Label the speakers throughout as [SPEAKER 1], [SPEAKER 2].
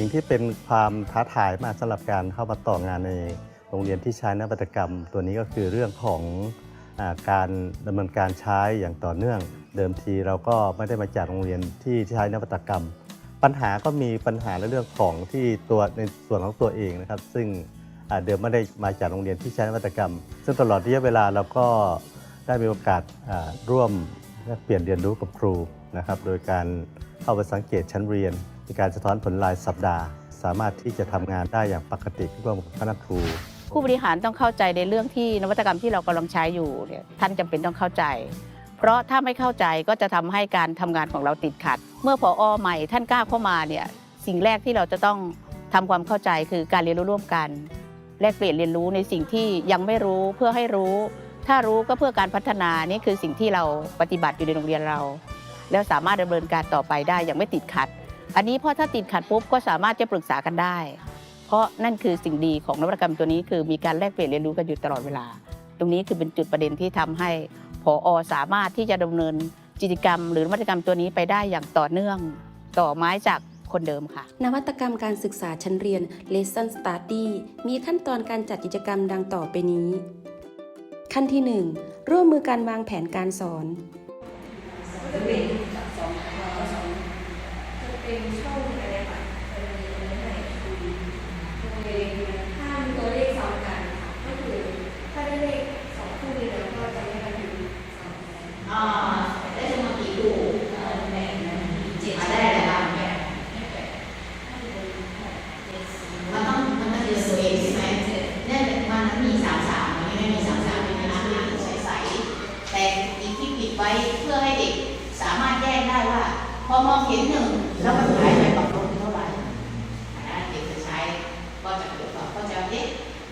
[SPEAKER 1] สิ่งที่เป็นความท้าทายมากสำหรับการเข้ามาต่องานในโรงเรียนที่ใช้นวัตกรรม ตัวนี้ก็คือเรื่องของอการดำเนินการใช้อย่างต่อเนื่อง เดิมทีเราก็ไม่ได้มาจากโรงเรียนที่ใช้นวัตกรรม ปัญหาก็มีปัญหาในเรื่องของที่ตัวในส่วนของตัวเองนะครับ ซึ่งเดิมไม่ได้มาจากโรงเรียนที่ใช้นวัตกรรม ซึ่งตลอดระยะเวลาเราก็ได้มีโอกาสร่วมเปลี่ยนเรียนรู้กับครูนะครับ โดยการเข้าไปสังเกตชั้นเรียน มีการสะท้อนผลรายสัปดาห์ สามารถที่จะทำงานได้อย่างปกติร่วมกับคณะครู
[SPEAKER 2] ผู้บริหารต้องเข้าใจในเรื่องที่นวัตกรรมที่เรากำลังใช้อยู่เนี่ยท่านจำเป็นต้องเข้าใจ เพราะถ้าไม่เข้าใจก็จะทำให้การทำงานของเราติดขัด เมื่อพออใหม่ท่านกล้าเข้ามาเนี่ยสิ่งแรกที่เราจะต้องทำความเข้าใจคือการเรียนรู้ร่วมกัน แลกเปลี่ยนเรียนรู้ในสิ่งที่ยังไม่รู้เพื่อให้รู้ ถ้ารู้ก็เพื่อการพัฒนานี่คือสิ่งที่เราปฏิบัติอยู่ในโรงเรียนเรา แล้วสามารถดำเนินการต่อไปได้อย่างไม่ติดขัด อันนี้พอถ้าติดขัดปุ๊บก็สามารถจะปรึกษากันได้ เพราะนั่นคือสิ่งดีของนวัตกรรมตัวนี้คือมีการแลกเปลี่ยนเรียนรู้กันอยู่ตลอดเวลา ตรงนี้คือเป็นจุดประเด็นที่ทำให้ผอสามารถที่จะดำเนินกิจกรรม หรือนวัตกรรมตัวนี้ไปได้อย่างต่อเนื่อง ต่อไม้จากคนเดิมค่ะ
[SPEAKER 3] นวัตกรรมการศึกษาชั้นเรียน Lesson Study มีขั้นตอนการจัดกิจกรรมดังต่อไปนี้ ขั้นที่ 1 ร่วมมือการวางแผนการสอน
[SPEAKER 4] ถ้ามีตัวเลขซ้ำกันค่ะก็คือถ้าได้เลขสองคู่นี้แล้วก็จะไม่กันอยู่ซ้ำกัน
[SPEAKER 5] อ่าได้จำนวนกี่ลูกเออแบ่งเจ็ดได้เลยครับแบ่งมันต้องมันต้องเรียนตัวเองใช่ไหมเนี่ยมันมีสามสามมันไม่มีสามสามเป็นน้ำน้ำใสๆแต่อีกที่ปิดไว้เพื่อให้เด็กสามารถแยกได้ว่า พอมองเห็นหนึ่งแล้วมันหายไปกับลมเท่าไหร่อ่าเด็กจะใช้ก็จะเกิดความเข้าใจว่าเอ๊ะ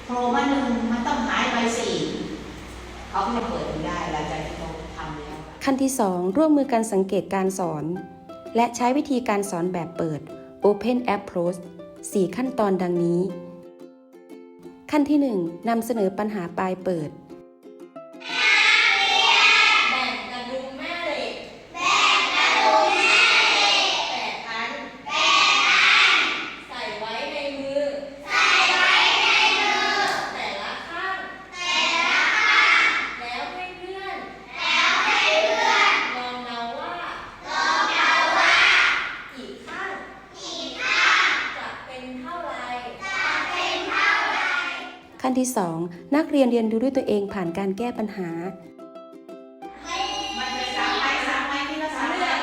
[SPEAKER 5] โผล่มาหนึ่งมันต้องหายไปสี่เขาก็จะเปิดดูได้หลังจากที่เขาทำแล้ว
[SPEAKER 3] ขั้นที่ 2 ร่วมมือการสังเกตการสอน และใช้วิธีการสอนแบบเปิด Open Approach 4 ขั้นตอนดังนี้ ขั้นที่ 1นำเสนอปัญหาปลายเปิด
[SPEAKER 4] แบ่งกระดุมแม่เหล็กแบ่งกระดุมแม่เหล็กแปดอันแปดอัน ใส่ไว้ในมือ ใส่ไว้ในมือ แต่ละข้าง แต่ละข้าง แล้วให้เพื่อน แล้วให้เพื่อนลองเดาว่า ลองเดาว่า กี่ข้าง กี่ข้าง จะเป็นเท่าไร จะเป็นเท่าไร
[SPEAKER 3] ขั้น ที่ 2 นักเรียนเรียนรู้ด้วยตัวเองผ่านการแก้ปัญหา
[SPEAKER 5] มันจะสามไปสามไปที่ละสามเดือน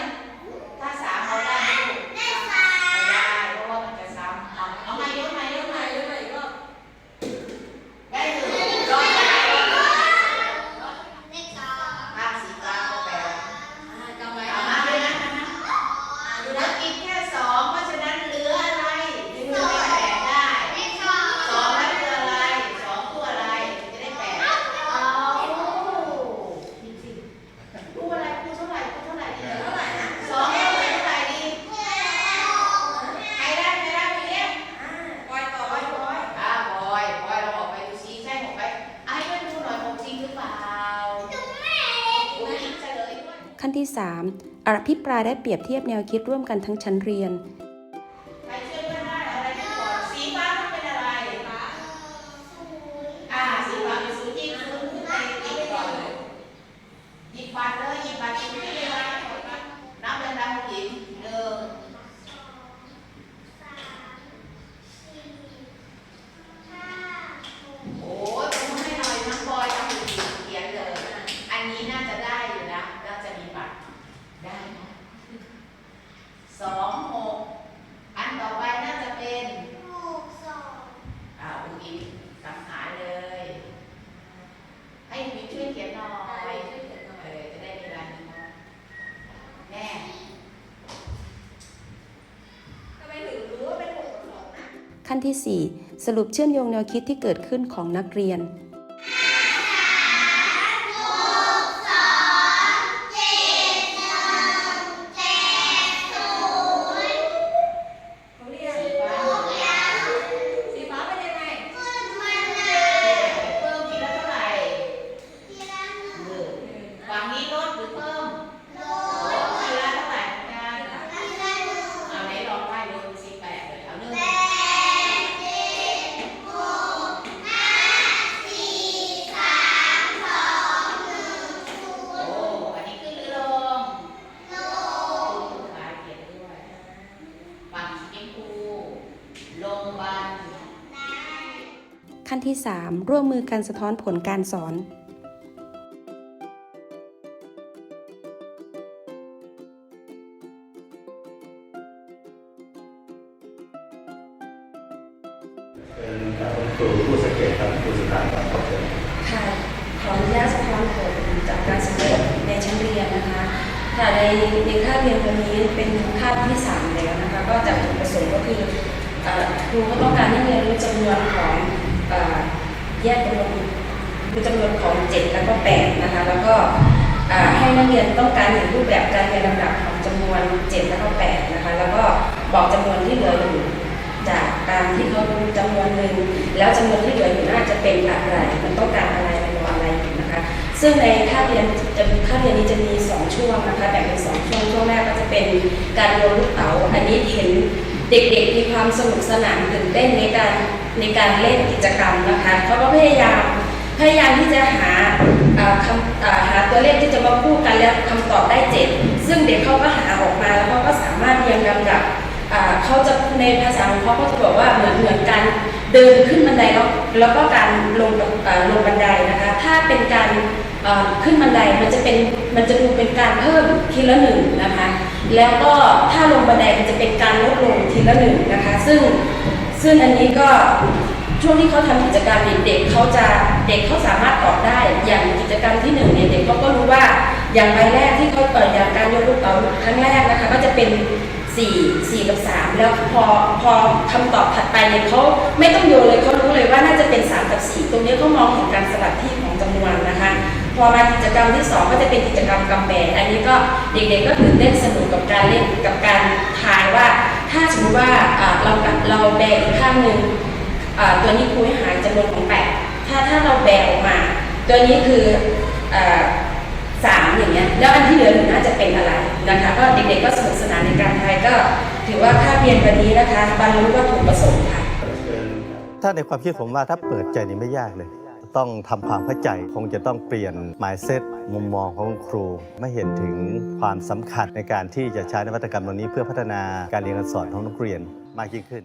[SPEAKER 5] ถ้าสามเอาได้ไหมลูกได้สามไม่ได้เพราะว่ามันจะซ้ำเอาเอามาเยอะมาเยอะมาเยอะมาอีกรอบได้หนึ่งรอบได้รอบห้าสี่เก้าแปดเอามาเลยนะนะเหลืออีกแค่สองเพราะฉะนั้นเหลืออะไรเหลือแปดได้สองแล้วเหลืออะไรสองตัวอะไรจะได้แปดเอาพูดอะไรพูดเท่าไหร่พูดเท่าไหร่ดีเท่าไหร่นะสองเท่าไหร่เท่าไหร่ดีใครได้ใครได้ไปเนี่ยบอยต่อบอยบอยอ่าบอยบอยเราออกไปดูซิใช่หกไปอะให้เพื่อนดูหน่อยหกจริงหรือเปล่าอุ้ยเฉลยด้วย
[SPEAKER 3] ขั้นที่ 3 อภิปรายและเปรียบเทียบแนวคิดร่วมกันทั้งชั้นเรียน
[SPEAKER 5] ใครช่วยเพื่อนได้อะไรกันก่อนสีฟ้ามันเป็นอะไรฟ้าอ่าสีฟ้าเป็นศูนย์ยิงศูนย์ขึ้นไปยิงก่อนเลยหยิบบัตรเลยหยิบบัตรยิงขึ้นเลยนะนับเลยนะหยิบหนึ่งโอ้ยผมให้หน่อยน้องบอยทำผิดเขียนเลย อันนี้น่าจะได้อยู่นะ น่าจะมีบัตรได้นะ สองหกอันต่อไปน่าจะเป็นอ่าอุ้งอิงสังหารเลย ให้อุ้งอิงช่วยเขียนหน่อยเออจะได้มีลายนิ้วมือแน่
[SPEAKER 3] ขั้นที่ 4 สรุปเชื่อมโยงแนวคิดที่เกิดขึ้นของนักเรียน
[SPEAKER 5] ที่
[SPEAKER 3] 3 ร่วมมือกันสะท้อนผลการสอน
[SPEAKER 1] เป็นคุณครูผู้สังเกตครับผู้สุดท้ายครับขอบคุณ
[SPEAKER 6] ค่ะ ขออนุญาตสะท้อนผลจากการสำรวจในชั้นเรียนนะคะค่ะในในคาบเรียนวันนี้เป็นคาบที่ 3 แล้วนะคะ ก็จากจุดประสงค์ก็คือเอ่อครูก็ต้องการให้เรียนรู้จำนวนของเอ่อ แยกจำนวนคือจำนวนของ 7 แล้วก็ 8 นะคะ แล้วก็ให้นักเรียนต้องการเห็นรูปแบบการเรียนลำดับของจำนวน 7 แล้วก็ 8 นะคะ แล้วก็บอกจำนวนที่เหลืออยู่จากการที่เขารู้จำนวนหนึ่งแล้วจำนวนที่เหลืออยู่น่าจะเป็นอะไร มันต้องการอะไรมันรออะไรอยู่นะคะ ซึ่งในค่าบเรียนจะค่าบเรียนนี้จะมี 2 ช่วงนะคะแบ่งเป็น 2 ช่วง ช่วงแรกก็จะเป็นการโยนลูกเต๋าอันนี้เห็นเด็กๆมีความสนุกสนานตื่นเต้นในการ ในการเล่นกิจกรรมนะคะเขาก็พยายามพยายามที่จะหาคำหาตัวเลขที่จะมาคู่กันแล้วคำตอบได้เจ็ดซึ่งเด็กเขาก็หาออกมาแล้วเขาก็สามารถเรียงลำดับเขาจะในภาษาของเขาก็จะบอกว่าเหมือนเหมือนการเดินขึ้นบันไดแล้วแล้วก็การลงลงบันไดนะคะ ถ้าเป็นการขึ้นบันไดมันจะเป็นมันจะดูเป็นการเพิ่มทีละหนึ่งนะคะ แล้วก็ถ้าลงบันไดมันจะเป็นการลดลงทีละหนึ่งนะคะ ซึ่ง ซึ่งอันนี้ก็ช่วงที่เขาทำกิจกรรมเด็กเขาจะเด็กเขาสามารถตอบได้อย่างกิจกรรมที่หนึ่งเนี่ยเด็กเขาก็รู้ว่าอย่างใบแรกที่เขาเปิดอย่างการโยนลูกเต๋าครั้งแรกนะคะก็จะเป็นสี่สี่กับสามแล้วพอพอคำตอบถัดไปเนี่ยเขาไม่ต้องโยนเลยเขารู้เลยว่าน่าจะเป็นสามกับสี่ตรงนี้เขามองเห็นการสลับที่ของจำนวนนะคะ พอมากิจกรรมที่สองก็จะเป็นกิจกรรมกำแบอันนี้ก็เด็กๆก็ตื่นเต้นสนุกกับการเล่นกับการทายว่า ถ้าสมมติว่าเราเราแบกอีกข้างหนึ่งตัวนี้ครูให้หารจำนวนของแปดถ้าถ้าเราแบกออกมา ตัวนี้คือสามอย่างเงี้ยแล้วอันที่เหลือหนึ่งน่าจะเป็นอะไรนะคะก็เด็กๆก็สนุกสนานในการทายก็ ถือว่าค่าเรียนวันนี้นะคะบรรลุวัตถุประสงค์ค่ะ
[SPEAKER 1] ถ้าในความคิดผมว่าถ้าเปิดใจนี่ไม่ยากเลย ต้องทำความเข้าใจคงจะต้องเปลี่ยน mindset มมองของครูไม่เห็นถึงความสำคัญในการที่จะใช้นวัตกรรมตรงนี้ เพื่อพัฒนาการเรียนการสอนของนักเรียนมากยิ่งขึ้น